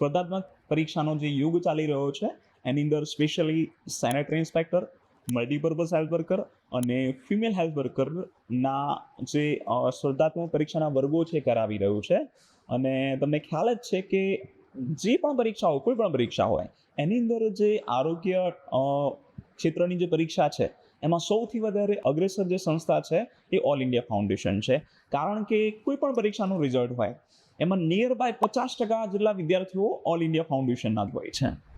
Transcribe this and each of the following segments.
સ્પર્ધાત્મક પરીક્ષાનો જે યુગ ચાલી રહ્યો છે, એની અંદર specially sanitary inspector multipurpose health worker અને ફિમેલ હેલ્થ વર્કરના જે સ્પર્ધાત્મક પરીક્ષાના વર્ગો છે કરાવી રહ્યું છે. અને તમને ખ્યાલ જ છે કે જે પણ પરીક્ષા હોય કોઈ પણ પરીક્ષા હોય, એની અંદર જે આરોગ્ય ક્ષેત્રની જે પરીક્ષા છે, એમાં સૌથી વધારે અગ્રેસર જે સંસ્થા છે એ ઓલ ઇન્ડિયા ફાઉન્ડેશન છે. કારણ કે કોઈ પણ પરીક્ષાનું રિઝલ્ટ હોય એમાં નિયર બાય પચાસ ટકા જેટલા વિદ્યાર્થીઓ ઓલ ઇન્ડિયા ફાઉન્ડેશનના જ હોય છે.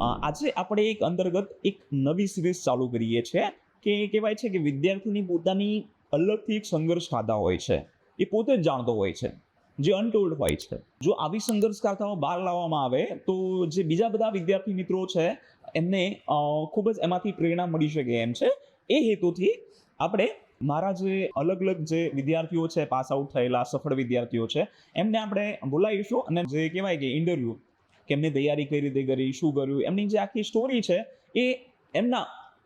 આજે આપણે એક અંતર્ગત એક નવી સિરીઝ ચાલુ કરીએ છીએ કે કહેવાય છે કે વિદ્યાર્થીની પોતાની અલગથી એક સંઘર્ષ ગાથા હોય છે. એ પોતે જ જાણતો હોય છે. જે અનટોલ્ડ હોય છે. જો આવી સંઘર્ષ ગાથાઓ બહાર લાવવામાં આવે તો જે બીજા બધા વિદ્યાર્થી મિત્રો છે એમને ખૂબ જ એમાંથી પ્રેરણા મળી શકે એમ છે. એ હેતુથી આપણે મારા જે અલગ અલગ જે વિદ્યાર્થીઓ છે, પાસ આઉટ થયેલા સફળ વિદ્યાર્થીઓ છે, એમને આપણે બોલાવીશું અને જે કહેવાય કે ઇન્ટરવ્યૂ, કે એમની તૈયારી કઈ રીતે કરી, શું કર્યું, એમની જે આખી સ્ટોરી છે, એ એમના,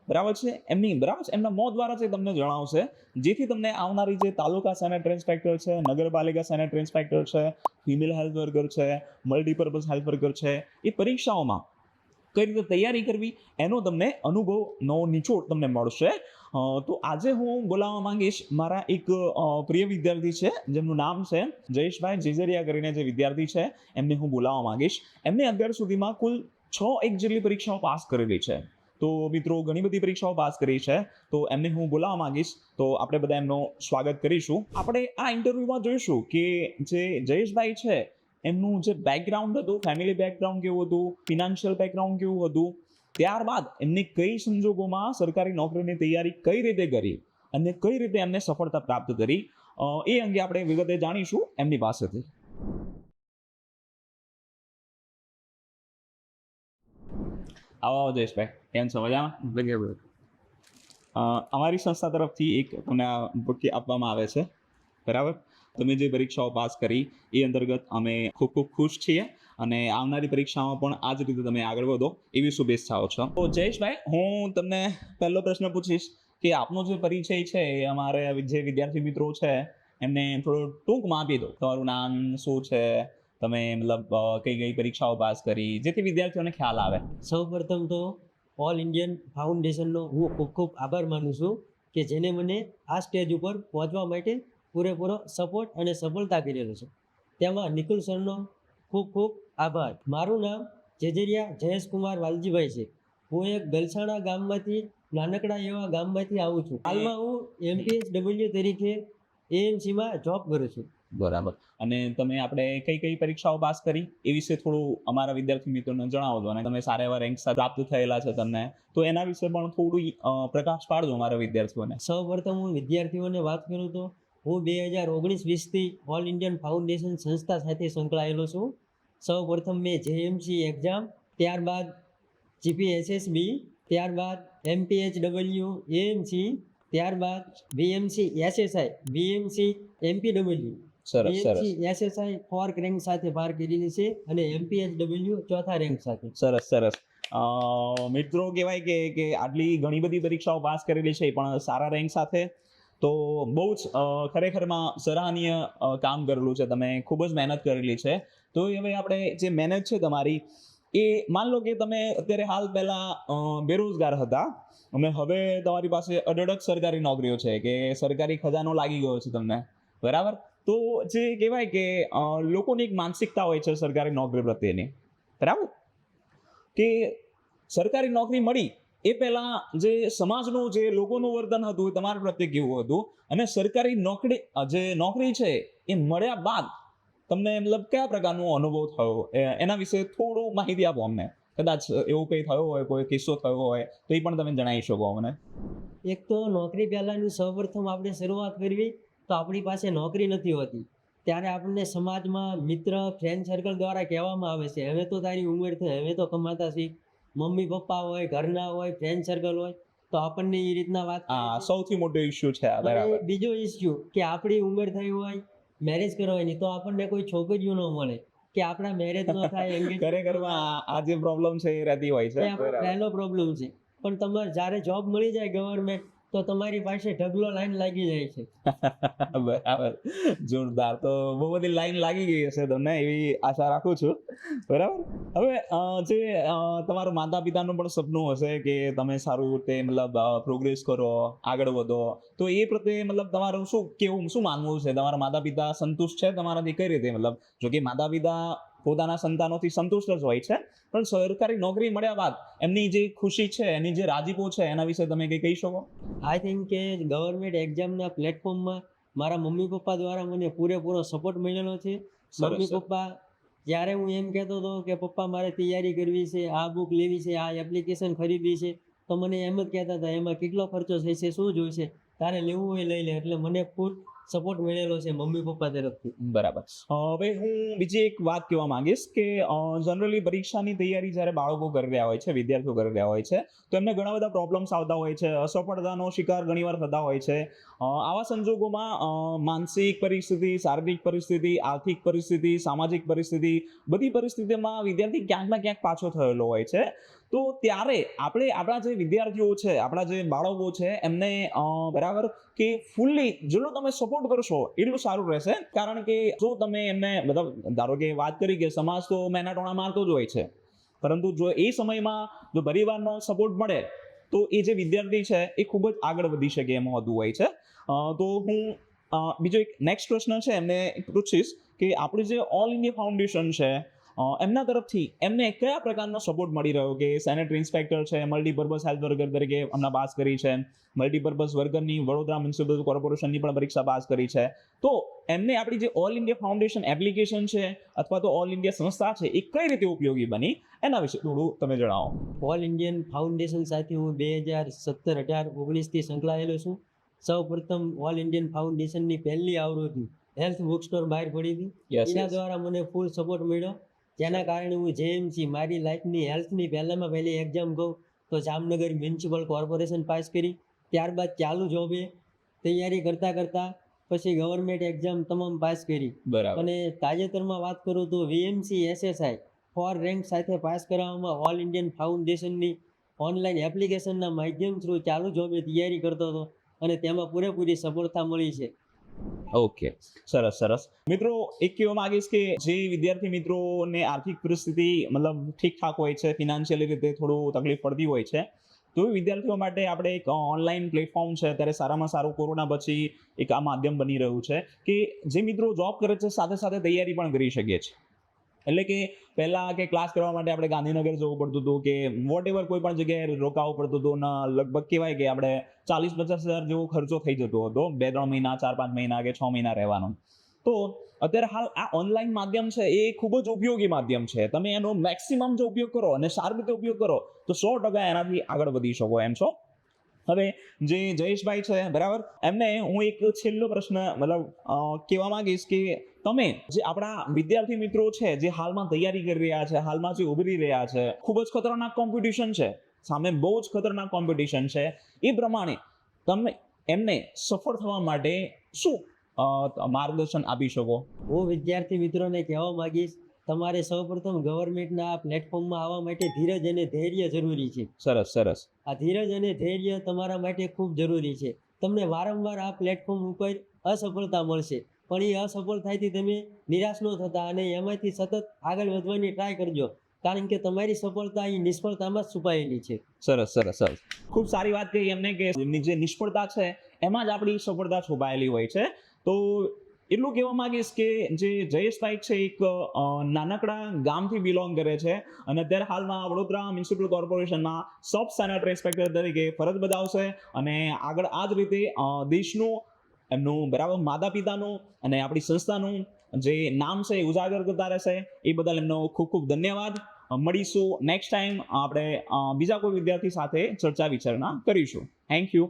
બરાબર છે? એમની, બરાબર છે? એમના મોં દ્વારા જે તમને જણાવશે, જેથી તમને આવનારી જે તાલુકા સેનેટ ઇન્સ્પેક્ટર છે, નગરપાલિકા સેનેટ ઇન્સ્પેક્ટર છે ફિમેલ હેલ્થ વર્કર છે મલ્ટીપર્પઝ હેલ્થ વર્કર છે, એ પરીક્ષાઓમાં કઈ રીતે તૈયારી કરવી, એનો તમને અનુભવનો નિચોડ તમને મળશે. તો આજે હું બોલાવવા માંગીશ મારા એક પ્રિય વિદ્યાર્થી છે, જેમનું નામ છે જયેશભાઈ જેજરિયા કરીને જે વિદ્યાર્થી છે, એમને હું બોલાવવા માંગીશ. એમને અત્યાર સુધીમાં કુલ છ એક જેટલી પરીક્ષાઓ પાસ કરેલી છે. તો મિત્રો, ઘણી બધી પરીક્ષાઓ પાસ કરી છે. તો એમને હું બોલાવવા માંગીશ. તો આપણે બધા એમનો સ્વાગત કરીશું. આપણે આ ઇન્ટરવ્યુમાં જોઈશું કે જે જયેશભાઈ છે એમનું જે બેકગ્રાઉન્ડ હતું ફેમિલી બેકગ્રાઉન્ડ કેવું હતું ફિનાન્શિયલ બેકગ્રાઉન્ડ કેવું હતું ત્યારબાદ એમને કઈ સંજોગોમાં સરકારી નોકરીની તૈયારી કઈ રીતે કરી અને કઈ રીતે એમને સફળતા પ્રાપ્ત કરી એ અંગે આપણે વિગતે જાણીશું એમની પાસેથી. આવો આવો જયેશભાઈ કેમ છો? મજામાં? અમારી સંસ્થા તરફથી એક તમને આપવામાં આવે છે. બરાબર? તમે જે પરીક્ષાઓ પાસ કરી, એ અંતર્ગત અમે ખૂબ ખૂબ ખુશ છીએ અને આવનારી પરીક્ષામાં પણ આ જ રીતે તમે આગળ વધો, એવી શુભેચ્છાઓ છો. તો જયેશભાઈ, હું તમને પહેલો પ્રશ્ન પૂછીશ કે આપનો જે પરિચય છે એ અમારે જે વિદ્યાર્થી મિત્રો છે, એમને થોડો ટૂંકમાં આપી દો. તમારું નામ શું છે? તમે મતલબ કઈ કઈ પરીક્ષાઓ પાસ કરી, જેથી વિદ્યાર્થીઓને ખ્યાલ આવે. સૌ પ્રથમ તો ઓલ ઇન્ડિયન ફાઉન્ડેશનનો હું ખૂબ ખૂબ આભાર માનું છું કે જેને મને આ સ્ટેજ ઉપર પહોંચવા માટે પૂરેપૂરો સપોર્ટ અને સફળતા કરેલો છે. તેમાં નિકુલ સરનો ખૂબ ખૂબ આભાર. મારું નામ જેજરિયા જયેશકુમાર વાલજીભાઈ છે. હું એક ગલસાણા ગામમાંથી નાનકડા એવા ગામમાંથી આવું છું. હાલમાં હું એમપીએસ ડબલ્યુ તરીકે એએમસીમાં જોબ કરું છું. બરાબર. અને તમે આપણે કઈ કઈ પરીક્ષાઓ પાસ કરી? એ વિશે થોડું અમારા વિદ્યાર્થી મિત્રોને જણાવો અને તમે સારા એવા રેન્ક પ્રાપ્ત થયેલા છે તમને. તો એના વિશે પણ થોડું પ્રકાશ પાડજો અમારા વિદ્યાર્થીઓને. સૌ પ્રથમ હું વિદ્યાર્થીઓને વાત કરું તો હું બે હજાર ઓગણીસ વીસથી ઓલ ઇન્ડિયન ફાઉન્ડેશન સંસ્થા સાથે સંકળાયેલો છું. સૌ પ્રથમ મેં જેએમસી એક્ઝામ ત્યારબાદ જીપીએસએસબી ત્યારબાદ એમપીએચ ડબલ્યુ એએમસી ત્યારબાદ VMC SSI VMC MPW SSI fourth rank સાથે પાર કરેલી છે અને એમપીએચ ડબલ્યુ ચોથા રેન્ક સાથે. સરસ સરસ. મિત્રો કહેવાય કે કે આટલી ઘણી બધી પરીક્ષાઓ પાસ કરેલી છે પણ સારા રેન્ક સાથે તો બહુ જ ખરેખરમાં સરાહનીય કામ કરેલું છે. તમે ખૂબ જ મહેનત કરેલી છે. તો હવે આપણે જે મહેનત છે તમારી, એ માન લો કે તમે અત્યારે હાલ પહેલાં બેરોજગાર હતા. અને હવે તમારી પાસે અઢળક સરકારી નોકરીઓ છે કે સરકારી ખજાનો લાગી ગયો છે તમને. બરાબર? તો જે કહેવાય કે લોકોની એક માનસિકતા હોય છે સરકારી નોકરી પ્રત્યેની. બરાબર? કે સરકારી નોકરી મળી એ પહેલા જે સમાજનું જે લોકોનું વર્તન હતું, એ તમારા પ્રત્યે કેવું હતું? અને સરકારી નોકરી જે નોકરી છે, એ મળ્યા બાદ તમને મતલબ કયા પ્રકારનો અનુભવ થયો? એના વિશે થોડું માહિતી આપો અમને. કદાચ એવું કંઈ થયો હોય, કોઈ કિસ્સો થયો હોય, તો એ પણ તમે જણાવી શકો અમને. એક તો નોકરી પહેલાંની સૌપ્રથમ આપણે શરૂઆત કરવી, તો આપણી પાસે નોકરી નથી હોતી. ત્યારે આપણને સમાજમાં મિત્ર ફ્રેન્ડ સર્કલ દ્વારા કહેવામાં આવે છે, હવે તો તારી ઉંમર થઈ, હવે તો કમાતા શીખ. મમ્મી પપ્પા હોય ઘરના હોય ફ્રેન્ડ સર્કલ હોય તો આપણને એ રીતના વાત હા સૌથી મોટો ઇશ્યુ છે આ બરાબર. બીજો ઇશ્યુ કે આપણી ઉંમર થઈ હોય મેરેજ કરવાની તો આપણને કોઈ છોકરીઓ ન મળે. કે આપણા મેરેજ ન થાય એંગેજ ખરેખરમાં આ જે પ્રોબ્લેમ છે એ રહેતી હોય છે. પહેલો પ્રોબ્લેમ છે. પણ તમારે જ્યારે જોબ મળી જાય ગવર્મેન્ટ તો તમારી પાસે ઢગલો લાઈન લાગી જાય છે. બરાબર. જોરદાર તો બહુ બધી લાઈન લાગી ગઈ હશે તમને, એવી આશા રાખું છું. બરાબર? હવે જે તમારું માતા પિતાનું પણ સપનું હશે કે તમે સારું રીતે મતલબ પ્રોગ્રેસ કરો, આગળ વધો. તો એ પ્રત્યે મતલબ તમારું શું કેવું, શું માનવું છે? તમારા માતા પિતા સંતુષ્ટ છે તમારાથી? કઈ રીતે મતલબ? જો કે માતા પિતા પોતાના સંતાનોથી સંતુષ્ટ જ હોય છે. પણ સરકારી નોકરી મળ્યા બાદ એમની જે ખુશી છે એની જે રાજીપો છે એના વિશે તમે કંઈ કહી શકો? આઈ થિંક કે ગવર્મેન્ટ એક્ઝામના પ્લેટફોર્મમાં મારા મમ્મી પપ્પા દ્વારા મને પૂરેપૂરો સપોર્ટ મળેલો છે. મમ્મી પપ્પા જ્યારે હું એમ કહેતો હતો કે પપ્પા મારે તૈયારી કરવી છે આ બુક લેવી છે આ એપ્લિકેશન ખરીદવી છે. તો મને એમ જ કહેતા હતા એમાં કેટલો ખર્ચો થશે શું જોઈશે? તારે લેવું હોય લઈ લે. એટલે મને ફૂલ સપોર્ટ મળેલો છે, મમ્મી પપ્પા તરફથી. બરાબર. હવે હું બીજી એક વાત કહેવા માંગીશ કે જનરલી પરીક્ષાની તૈયારી જ્યારે બાળકો કરી રહ્યા હોય છે, વિદ્યાર્થીઓ કરી રહ્યા હોય છે, તો એમને ઘણા બધા પ્રોબ્લેમ્સ આવતા હોય છે, અસફળતાનો શિકાર ઘણીવાર થતા હોય છે. આવા સંજોગોમાં માનસિક પરિસ્થિતિ, શારીરિક પરિસ્થિતિ, આર્થિક પરિસ્થિતિ, સામાજિક પરિસ્થિતિ, બધી પરિસ્થિતિમાં વિદ્યાર્થી ક્યાંક ના ક્યાંક પાછો થયેલો હોય છે. તો ત્યારે આપણે આપણા જે વિદ્યાર્થીઓ છે, આપણા જે બાળકો છે, એમને બરાબર કે ફૂલ્લી જેટલું તમે સપોર્ટ કરશો એટલું સારું રહેશે. કારણ કે જો તમે એમને મતલબ ધારો કે વાત કરી કે સમાજ તો મેના ટોણા મારતો જ હોય છે. પરંતુ જો એ સમયમાં જો પરિવારનો સપોર્ટ મળે, તો એ જે વિદ્યાર્થી છે એ ખૂબ જ આગળ વધી શકે એમ હોતું હોય છે. તો હું બીજો એક નેક્સ્ટ પ્રશ્ન છે એમને પૂછીશ કે આપણી જે ઓલ ઇન્ડિયા ફાઉન્ડેશન છે એમના તરફથી એમને કયા પ્રકારનો સપોર્ટ મળી રહ્યો કે સેનેટરી ઇન્સ્પેક્ટર છે મલ્ટીપર્પઝ હેલ્થ વર્કર તરીકે હમણાં પાસ કરી છે મલ્ટીપર્પઝ વર્કરની વડોદરા મ્યુનિસિપલ કોર્પોરેશનની પણ પરીક્ષા પાસ કરી છે. તો એમને આપણી જે ઓલ ઇન્ડિયા ફાઉન્ડેશન એપ્લિકેશન છે અથવા તો ઓલ ઇન્ડિયા સંસ્થા છે એ કઈ રીતે ઉપયોગી બની? એના વિશે થોડું તમે જણાવો. ઓલ ઇન્ડિયન ફાઉન્ડેશન સાથે હું બે હજાર સત્તર અઢાર ઓગણીસથી સંકળાયેલો છું. સૌ પ્રથમ ઓલ ઇન્ડિયન ફાઉન્ડેશનની પહેલી આવૃત્તિ હેલ્થ બુક સ્ટોર બહાર પડી હતી. એના દ્વારા મને ફૂલ સપોર્ટ મળ્યો. જેના કારણે હું જેએમસી મારી લાઈફની હેલ્થની પહેલામાં પહેલી એક્ઝામ કહું તો જામનગર મ્યુનિસિપલ કોર્પોરેશન પાસ કરી. ત્યારબાદ ચાલુ જોબે તૈયારી કરતાં કરતાં પછી ગવર્મેન્ટ એક્ઝામ તમામ પાસ કરી. બરાબર. અને તાજેતરમાં વાત કરું તો વીએમસી એસએસઆઈ ફોર રેન્ક સાથે પાસ કરાવવામાં ઓલ ઇન્ડિયન ફાઉન્ડેશનની ઓનલાઈન એપ્લિકેશનના માધ્યમ થ્રુ ચાલુ જોબે તૈયારી કરતો હતો અને તેમાં પૂરેપૂરી સફળતા મળી છે. ઓકે. સરસ સરસ. મિત્રો, એક કહેવા માંગીશ કે જે વિદ્યાર્થી મિત્રોને આર્થિક પરિસ્થિતિ મતલબ ઠીકઠાક હોય છે ફિનાન્શિયલી રીતે થોડું તકલીફ પડતી હોય છે, તો વિદ્યાર્થીઓ માટે આપણે એક ઓનલાઈન પ્લેટફોર્મ છે, અત્યારે સારામાં સારું કોરોના પછી એક આ માધ્યમ બની રહ્યું છે કે જે મિત્રો જોબ કરે છે, સાથે સાથે તૈયારી પણ કરી શકીએ છીએ એટલે કે પહેલાં કે ક્લાસ કરવા માટે આપણે ગાંધીનગર જવું પડતું હતું કે વોટ એવર કોઈ પણ જગ્યાએ રોકાવું પડતું હતું ને લગભગ કહેવાય કે આપણે ચાલીસ પચાસ હજાર જેવો ખર્ચો થઈ જતો હતો. બે, ત્રણ મહિના, ચાર, પાંચ મહિના કે છ મહિના રહેવાનો. તો અત્યારે હાલ આ ઓનલાઈન માધ્યમ છે એ ખૂબ જ ઉપયોગી માધ્યમ છે. તમે એનો મેક્સિમમ જો ઉપયોગ કરો અને સારી રીતે ઉપયોગ કરો તો સો ટકા એનાથી આગળ વધી શકો. એમ છો? હવે જે જયેશભાઈ છે, બરાબર? એમને હું એક છેલ્લો પ્રશ્ન, મતલબ કહેવા માંગીશ કે તમે જે આપણા વિદ્યાર્થી મિત્રો છે, જે હાલમાં તૈયારી કરી રહ્યા છે, હાલમાં જે ઉભરી રહ્યા છે, ખૂબ જ ખતરનાક કોમ્પિટિશન છે, સામે બહુ જ ખતરનાક કોમ્પિટિશન છે. એ પ્રમાણે તમે એમને સફળ થવા માટે શું માર્ગદર્શન આપી શકો? હું વિદ્યાર્થી મિત્રોને કહેવા માંગીશ તમારે સૌપ્રથમ ગવર્મેન્ટના આ પ્લેટફોર્મમાં આવવા માટે ધીરજ અને ધૈર્ય જરૂરી છે. સરસ સરસ. આ ધીરજ અને ધૈર્ય તમારા માટે ખૂબ જરૂરી છે. તમને વારંવાર આ પ્લેટફોર્મ ઉપર અસફળતા મળશે. પણ એ અસફળતાથી તમે નિરાશ ન થતા અને એમાંથી સતત આગળ વધવાની ટ્રાય કરજો. કારણ કે તમારી સફળતા એ નિષ્ફળતામાં જ છુપાયેલી છે. સરસ સરસ સરસ. ખૂબ સારી વાત કહી એમને કે એમની જે નિષ્ફળતા છે એમાં જ આપણી સફળતા છુપાયેલી હોય છે. તો એટલું કહેવા માંગીશ કે જે જયેશભાઈ છે એક નાનકડા ગામથી બિલોંગ કરે છે અને અત્યારે હાલમાં વડોદરા મ્યુનિસિપલ કોર્પોરેશનમાં સબ સેનેટરી ઇન્સ્પેક્ટર તરીકે ફરજ બજાવશે અને આગળ આ જ રીતે દેશનું, એમનું બરાબર માતા પિતાનું અને આપણી સંસ્થાનું જે નામ છે એ ઉજાગર કરતા રહેશે, એ બદલ એમનો ખૂબ ખૂબ ધન્યવાદ. મળીશું નેક્સ્ટ ટાઈમ આપણે બીજા કોઈ વિદ્યાર્થી સાથે ચર્ચા વિચારણા કરીશું. Thank you